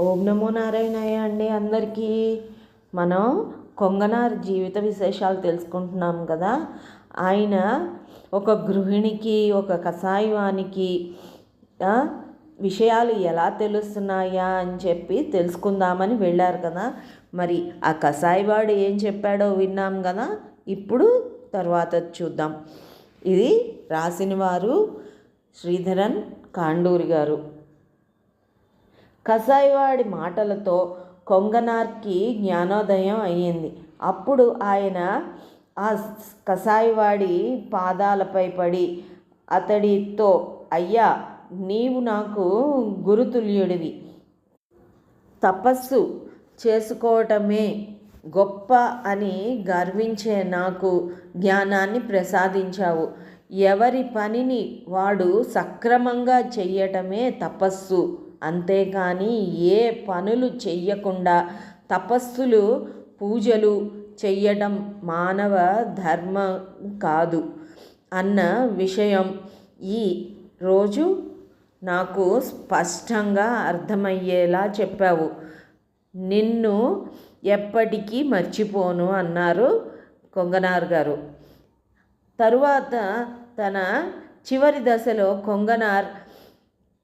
ఓం నమో నారాయణయ్య అండి అందరికీ. మనం కొంగనార్ జీవిత విశేషాలు తెలుసుకుంటున్నాం కదా. ఆయన ఒక గృహిణికి ఒక కషాయవానికి విషయాలు ఎలా తెలుస్తున్నాయా అని చెప్పి తెలుసుకుందామని వెళ్ళారు కదా. మరి ఆ కషాయవాడు ఏం చెప్పాడో విన్నాం కదా. ఇప్పుడు తర్వాత చూద్దాం. ఇది రాసిన వారు శ్రీధరన్ కాండూరి గారు. కసాయివాడి మాటలతో కొంగనార్కి జ్ఞానోదయం అయ్యింది. అప్పుడు ఆయన ఆ కసాయివాడి పాదాలపై పడి అతడితో అయ్యా నీవు నాకు గురుతుల్యుడివి. తపస్సు చేసుకోవటమే గొప్ప అని గర్వించే నాకు జ్ఞానాన్ని ప్రసాదించావు. ఎవరి పనిని వాడు సక్రమంగా చెయ్యటమే తపస్సు. అంతేకాని ఏ పనులు చెయ్యకుండా తపస్సులు పూజలు చెయ్యడం మానవ ధర్మం కాదు అన్న విషయం. ఈ రోజు నాకు స్పష్టంగా అర్థమయ్యేలా చెప్పావు. నిన్ను ఎప్పటికీ మర్చిపోను అన్నారు కొంగనార్ గారు. తరువాత తన చివరి దశలో కొంగనార్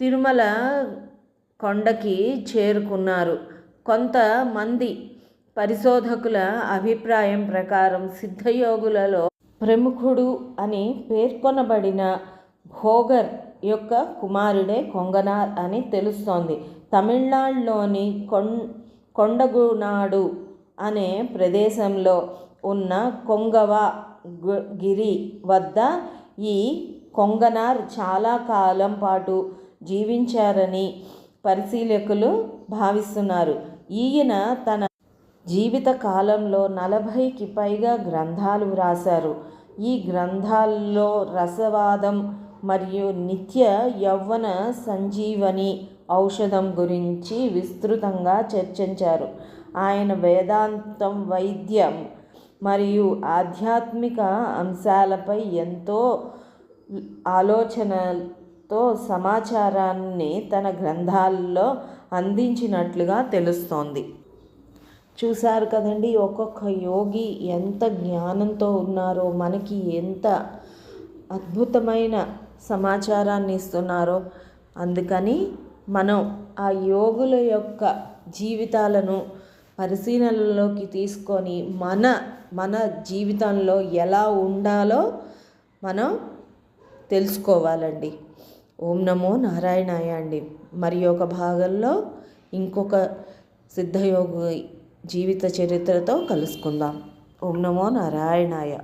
తిరుమల కొండకి చేరుకున్నారు. కొంతమంది పరిశోధకుల అభిప్రాయం ప్రకారం సిద్ధయోగులలో ప్రముఖుడు అని పేర్కొనబడిన భోగర్ యొక్క కుమారుడే కొంగనార్ అని తెలుస్తోంది. తమిళనాడులోని కొం కొండగునాడు అనే ప్రదేశంలో ఉన్న కొంగవ గిరి వద్ద ఈ కొంగనార్ చాలా కాలం పాటు జీవించారని పరిశీలకులు భావిస్తున్నారు. ఈయన తన జీవిత కాలంలో నలభైకి పైగా గ్రంథాలు వ్రాశారు. ఈ గ్రంథాల్లో రసవాదం మరియు నిత్య యవ్వన సంజీవని ఔషధం గురించి విస్తృతంగా చర్చించారు. ఆయన వేదాంతం వైద్యం మరియు ఆధ్యాత్మిక అంశాలపై ఎంతో ఆలోచన తో సమాచారాన్ని తన గ్రంథాల్లో అందించినట్లుగా తెలుస్తోంది. చూశారు కదండి ఒక్కొక్క యోగి ఎంత జ్ఞానంతో ఉన్నారో మనకి ఎంత అద్భుతమైన సమాచారాన్ని ఇస్తున్నారో. అందుకని మనం ఆ యోగుల యొక్క జీవితాలను పరిశీలనలోకి తీసుకొని మన మన జీవితంలో ఎలా ఉండాలో మనం తెలుసుకోవాలండి. ఓం నమో నారాయణాయ అండి. మరి ఒక భాగంలో ఇంకొక సిద్ధయోగి జీవిత చరిత్రతో కలుసుకుందాం. ఓం నమో నారాయణాయ.